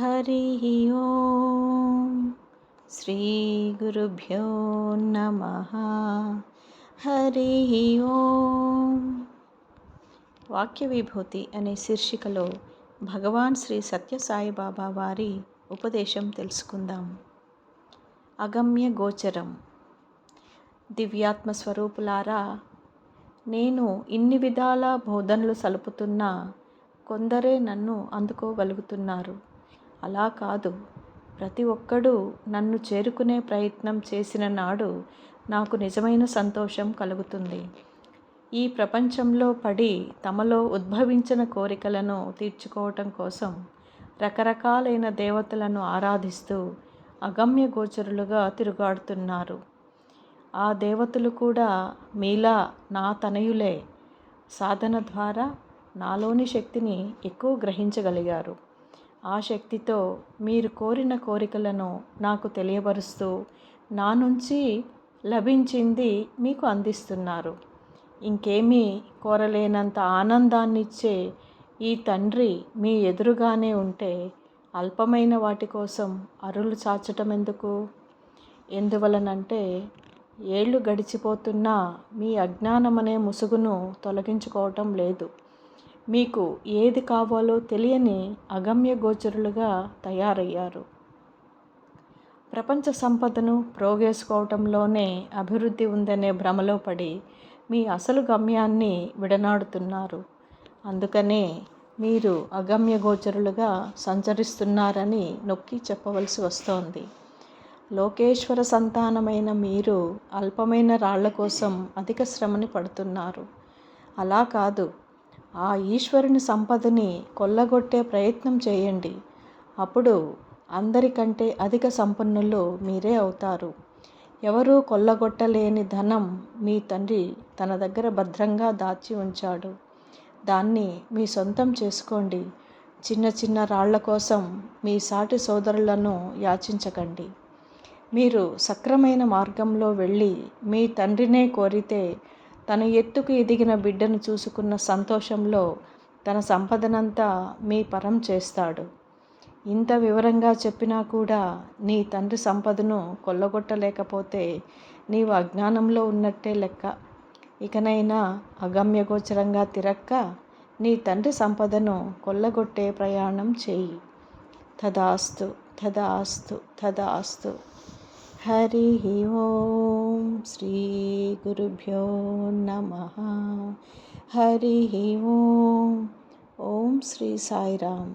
హరి ఓం శ్రీ గురుభ్యో నమ. హరి ఓం. వాక్య విభూతి అనే శీర్షికలో భగవాన్ శ్రీ సత్యసాయిబాబా వారి ఉపదేశం తెలుసుకుందాం. అగమ్య గోచరం. దివ్యాత్మ స్వరూపులారా నేను ఇన్ని విధాల బోధనలు సలుపుతున్నా కొందరే నన్ను అందుకోగలుగుతున్నారు. అలా కాదు. ప్రతి ఒక్కడూ నన్ను చేరుకునే ప్రయత్నం చేసిన నాడు నాకు నిజమైన సంతోషం కలుగుతుంది. ఈ ప్రపంచంలో పడి తమలో ఉద్భవించిన కోరికలను తీర్చుకోవటం కోసం రకరకాలైన దేవతలను ఆరాధిస్తూ అగమ్య గోచరులుగా తిరుగాడుతున్నారు. ఆ దేవతలు కూడా మీలా నా తనయులే. సాధన ద్వారా నాలోని శక్తిని ఎక్కువ గ్రహించగలిగారు. ఆ శక్తితో మీరు కోరిన కోరికలను నాకు తెలియపరుస్తూ నా నుంచి లభించింది మీకు అందిస్తున్నారు. ఇంకేమీ కోరలేనంత ఆనందాన్నిచ్చే ఈ తండ్రి మీ ఎదురుగానే ఉంటే అల్పమైన వాటి కోసం అరులు చాచటం ఎందుకు ఎందువలనంటే ఏళ్ళు గడిచిపోతున్నా మీ అజ్ఞానమనే ముసుగును తొలగించుకోవటం లేదు. మీకు ఏది కావాలో తెలియని అగమ్య గోచరులుగా తయారయ్యారు. ప్రపంచ సంపదను ప్రోగేసుకోవటంలోనే అభివృద్ధి ఉందనే భ్రమలో పడి మీ అసలు గమ్యాన్ని విడనాడుతున్నారు. అందుకనే మీరు అగమ్య గోచరులుగా సంచరిస్తున్నారని నొక్కి చెప్పవలసి వస్తోంది. లోకేశ్వర సంతానమైన మీరు అల్పమైన రాళ్ళ కోసం అధిక శ్రమని పడుతున్నారు. అలా కాదు. ఆ ఈశ్వరుని సంపదని కొల్లగొట్టే ప్రయత్నం చేయండి. అప్పుడు అందరికంటే అధిక సంపన్నులు మీరే అవుతారు. ఎవరూ కొల్లగొట్టలేని ధనం మీ తండ్రి తన దగ్గర భద్రంగా దాచి ఉంచాడు. దాన్ని మీ సొంతం చేసుకోండి. చిన్న చిన్న రాళ్ళ కోసం మీ సాటి సోదరులను యాచించకండి. మీరు సక్రమైన మార్గంలో వెళ్ళి మీ తండ్రినే కోరితే తన ఎత్తుకు ఎదిగిన బిడ్డను చూసుకున్న సంతోషంలో తన సంపదనంతా మీ పరం చేస్తాడు. ఇంత వివరంగా చెప్పినా కూడా నీ తండ్రి సంపదను కొల్లగొట్టలేకపోతే నీవు అజ్ఞానంలో ఉన్నట్టే లెక్క. ఇకనైనా అగమ్యగోచరంగా తిరక్క నీ తండ్రి సంపదను కొల్లగొట్టే ప్రయాణం చేయి. తదాస్తు తదాస్తు తదాస్తు. హరి ఓ శ్రీ గురుభ్యో నమ హరి ఓం ఓం శ్రీ సాయిరామ్